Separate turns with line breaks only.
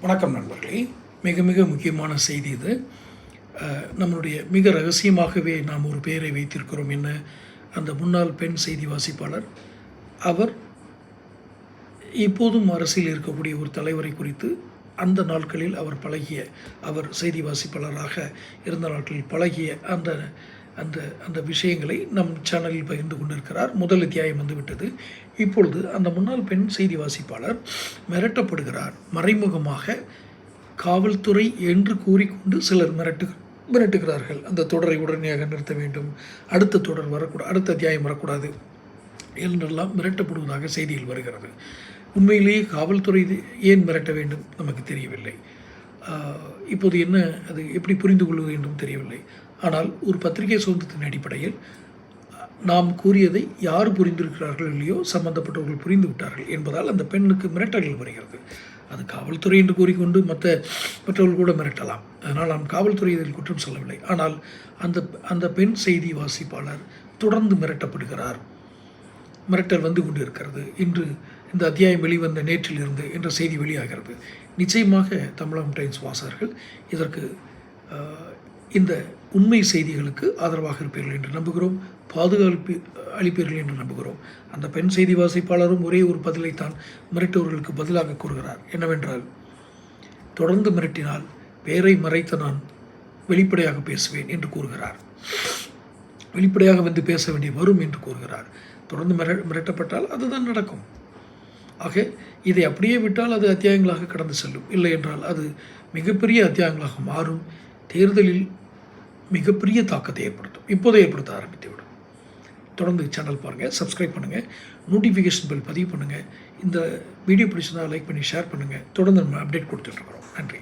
வணக்கம் நண்பர்களே. மிக மிக முக்கியமான செய்தி இது. நம்மளுடைய மிக ரகசியமாகவே நாம் ஒரு பெயரை வைத்திருக்கிறோம் என்ன? அந்த முன்னாள் பெண் செய்தி வாசிப்பாளர். அவர் இப்போதும் அரசியல் இருக்கக்கூடிய ஒரு தலைவரை குறித்து அந்த நாட்களில் அவர் பழகிய அவர் செய்தி வாசிப்பாளராக இருந்த நாட்களில் பழகிய அந்த அந்த அந்த விஷயங்களை நம் சேனலில் பகிர்ந்து கொண்டிருக்கிறார். முதல் அத்தியாயம் வந்துவிட்டது. இப்பொழுது அந்த முன்னாள் பெண் செய்தி வாசிப்பாளர் மிரட்டப்படுகிறார். மறைமுகமாக காவல்துறை என்று கூறிக்கொண்டு சிலர் மிரட்டு மிரட்டுகிறார்கள். அந்த தொடரை உடனடியாக நிறுத்த வேண்டும். அடுத்த தொடர் வரக்கூடாது அடுத்த அத்தியாயம் வரக்கூடாது என்றெல்லாம் மிரட்டப்படுவதாக செய்தியில் வருகிறது. உண்மையிலேயே காவல்துறை ஏன் மிரட்ட வேண்டும்? நமக்கு தெரியவில்லை. இப்போது என்ன அது எப்படி புரிந்து கொள்வது என்றும் தெரியவில்லை. ஆனால் ஒரு பத்திரிகை சுதந்திரத்தின் அடிப்படையில் நாம் கூறியதை யார் புரிந்திருக்கிறார்கள் இல்லையோ சம்பந்தப்பட்டவர்கள் புரிந்து விட்டார்கள் என்பதால் அந்த பெண்ணுக்கு மிரட்டல்கள் வருகிறது. அது காவல்துறை என்று கூறிக்கொண்டு மற்ற மற்றவர்கள் கூட மிரட்டலாம். அதனால் நாம் காவல்துறை இதில் குற்றம் சொல்லவில்லை. ஆனால் அந்த அந்த பெண் செய்தி வாசிப்பாளர் தொடர்ந்து மிரட்டப்படுகிறார். மிரட்டல் வந்து கொண்டு இருக்கிறது இன்று இந்த அத்தியாயம் வெளிவந்த நேற்றிலிருந்து என்ற செய்தி வெளியாகிறது. நிச்சயமாக தமிழகம் டைம்ஸ் வாசகர்கள் இதற்கு இந்த உண்மை செய்திகளுக்கு ஆதரவாக இருப்பீர்கள் என்று நம்புகிறோம் பாதுகாப்பு அளிப்பீர்கள் என்று நம்புகிறோம். அந்த பெண் செய்தி வாசிப்பாளரும் ஒரே ஒரு பதிலைத்தான் மிரட்டுவர்களுக்கு பதிலாக கூறுகிறார். என்னவென்றால் தொடர்ந்து மிரட்டினால் பெயரை மறைத்த நான் வெளிப்படையாக பேசுவேன் என்று கூறுகிறார். வெளிப்படையாக வந்து பேச வேண்டிய வரும் என்று கூறுகிறார். தொடர்ந்து மிர மிரட்டப்பட்டால் அதுதான் நடக்கும். ஆக இதை அப்படியே விட்டால் அது அத்தியாயங்களாக கடந்து செல்லும். இல்லை என்றால் அது மிகப்பெரிய அத்தியாயங்களாக மாறும். தேர்தலில் மிகப்பெரிய தாக்கத்தை ஏற்படுத்தும். இப்போதே ஏற்படுத்த ஆரம்பித்து விடும் தொடர்ந்து சேனல் பாருங்கள் சப்ஸ்கிரைப் பண்ணுங்கள் நோட்டிஃபிகேஷன் பெல் பதிவு பண்ணுங்கள் இந்த வீடியோ பிடிச்சதா லைக் பண்ணி ஷேர் பண்ணுங்கள் தொடர்ந்து நம்ம அப்டேட் கொடுத்துட்ருக்குறோம் நன்றி.